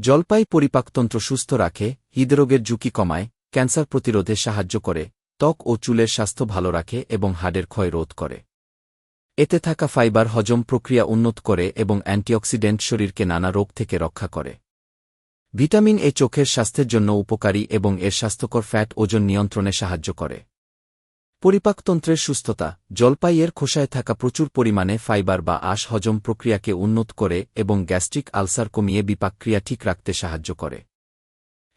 জলপাই পরিপাকতন্ত্র সুস্থ রাখে, হৃদরোগের ঝুঁকি কমায়, ক্যান্সার প্রতিরোধে সাহায্য করে, ত্বক ও চুলের স্বাস্থ্য ভালো রাখে এবং হাড়ের ক্ষয় রোধ করে। এতে থাকা ফাইবার হজম প্রক্রিয়া উন্নত করে এবং অ্যান্টিঅক্সিডেন্ট শরীরকে নানা রোগ থেকে রক্ষা করে। ভিটামিন এ চোখের স্বাস্থ্যের জন্য উপকারী এবং এর স্বাস্থ্যকর ফ্যাট ওজন নিয়ন্ত্রণে সাহায্য করে। পরিপাকতন্ত্রের সুস্থতা, জলপাইয়ের খোসায় থাকা প্রচুর পরিমাণে ফাইবার বা আশ হজম প্রক্রিয়াকে উন্নত করে এবং গ্যাস্ট্রিক আলসার কমিয়ে বিপাকক্রিয়া ঠিক রাখতে সাহায্য করে।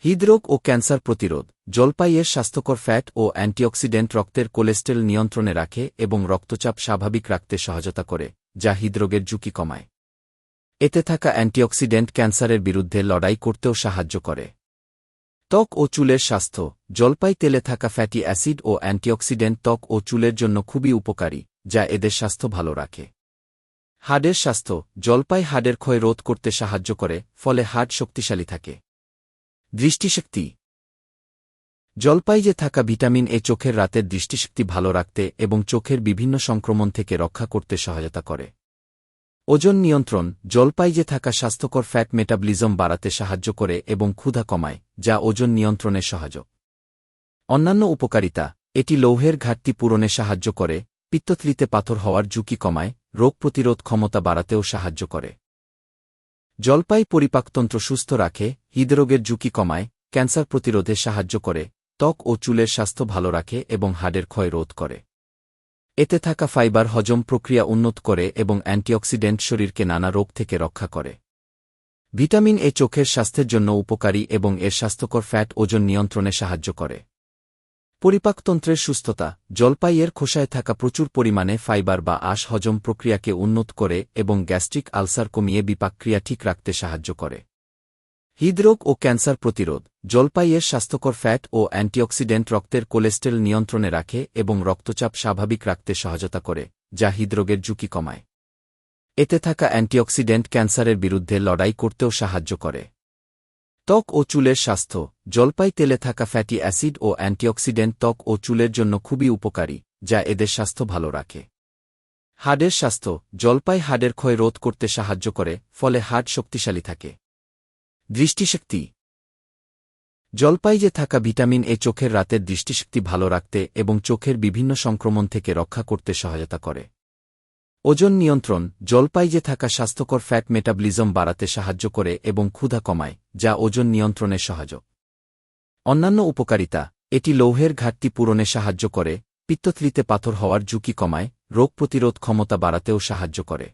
হৃদরোগ ও ক্যান্সার প্রতিরোধ, জলপাইয়ের স্বাস্থ্যকর ফ্যাট ও অ্যান্টিঅক্সিডেন্ট রক্তের কোলেস্টেরল নিয়ন্ত্রণে রাখে এবং রক্তচাপ স্বাভাবিক রাখতে সহায়তা করে, যা হৃদরোগের ঝুঁকি কমায়। এতে থাকা অ্যান্টিঅক্সিডেন্ট ক্যান্সারের বিরুদ্ধে লড়াই করতেও সাহায্য করে। ত্বক ও চুলের স্বাস্থ্য। জলপাই তেলে থাকা ফ্যাটি অ্যাসিড ও অ্যান্টিঅক্সিডেন্ট ত্বক ও চুলের জন্য খুবই উপকারী, যা এদের স্বাস্থ্য ভালো রাখে। হাড়ের স্বাস্থ্য। জলপাই হাড়ের ক্ষয় রোধ করতে সাহায্য করে, ফলে হাড় শক্তিশালী থাকে। দৃষ্টিশক্তি। জলপাই যে থাকা ভিটামিন এ চোখের রাতের দৃষ্টিশক্তি ভালো রাখতে এবং চোখের বিভিন্ন সংক্রমণ থেকে রক্ষা করতে সহায়তা করে। ওজন নিয়ন্ত্রণ জলপাই যে থাকা স্বাস্থ্যকর ফ্যাট মেটাবলিজম বাড়াতে সাহায্য করে এবং ক্ষুধা কমায়, যা ওজন নিয়ন্ত্রণে সহায়ক অন্যান্য উপকারিতা, এটি লৌহের ঘাটতি পূরণে সাহায্য করে, পিত্তথলিতে পাথর হওয়ার ঝুঁকি কমায়, রোগ প্রতিরোধ ক্ষমতা বাড়াতেও সাহায্য করে। জলপাই পরিপাকতন্ত্র সুস্থ রাখে, হৃদরোগের ঝুঁকি কমায়, ক্যান্সার প্রতিরোধে সাহায্য করে, ত্বক ও চুলের স্বাস্থ্য ভালো রাখে এবং হাড়ের ক্ষয় রোধ করে। এতে থাকা ফাইবার হজম প্রক্রিয়া উন্নত করে এবং অ্যান্টিঅক্সিডেন্ট শরীরকে নানা রোগ থেকে রক্ষা করে। ভিটামিন এ চোখের স্বাস্থ্যের জন্য উপকারী এবং এর স্বাস্থ্যকর ফ্যাট ওজন নিয়ন্ত্রণে সাহায্য করে। পরিপাকতন্ত্রের সুস্থতা, জলপাইয়ের খোসায় থাকা প্রচুর পরিমাণে ফাইবার বা আশ হজম প্রক্রিয়াকে উন্নত করে এবং গ্যাস্ট্রিক আলসার কমিয়ে বিপাকক্রিয়া ঠিক রাখতে সাহায্য করে। হৃদরোগ ও ক্যান্সার প্রতিরোধ, জলপাইয়ের স্বাস্থ্যকর ফ্যাট ও অ্যান্টিঅক্সিডেন্ট রক্তের কোলেস্টেরল নিয়ন্ত্রণে রাখে এবং রক্তচাপ স্বাভাবিক রাখতে সহায়তা করে, যা হৃদরোগের ঝুঁকি কমায়। এতে থাকা অ্যান্টিঅক্সিডেন্ট ক্যান্সারের বিরুদ্ধে লড়াই করতেও সাহায্য করে। ত্বক ও চুলের স্বাস্থ্য, জলপাই তেলে থাকা ফ্যাটি অ্যাসিড ও অ্যান্টিঅক্সিডেন্ট ত্বক ও চুলের জন্য খুবই উপকারী, যা এদের স্বাস্থ্য ভালো রাখে। হাড়ের স্বাস্থ্য, জলপাই হাড়ের ক্ষয় রোধ করতে সাহায্য করে, ফলে হাড় শক্তিশালী থাকে। দৃষ্টিশক্তি। জলপাই যে থাকা ভিটামিন এ চোখের রাতের দৃষ্টিশক্তি ভালো রাখতে এবং চোখের বিভিন্ন সংক্রমণ থেকে রক্ষা করতে সহায়তা করে। ওজন নিয়ন্ত্রণ জলপাই যে থাকা স্বাস্থ্যকর ফ্যাট মেটাবলিজম বাড়াতে সাহায্য করে এবং ক্ষুধা কমায়, যা ওজন নিয়ন্ত্রণে সহায়ক অন্যান্য উপকারিতা, এটি লৌহের ঘাটতি পূরণে সাহায্য করে, পিত্তথলিতে পাথর হওয়ার ঝুঁকি কমায়, রোগ প্রতিরোধ ক্ষমতা বাড়াতেও সাহায্য করে।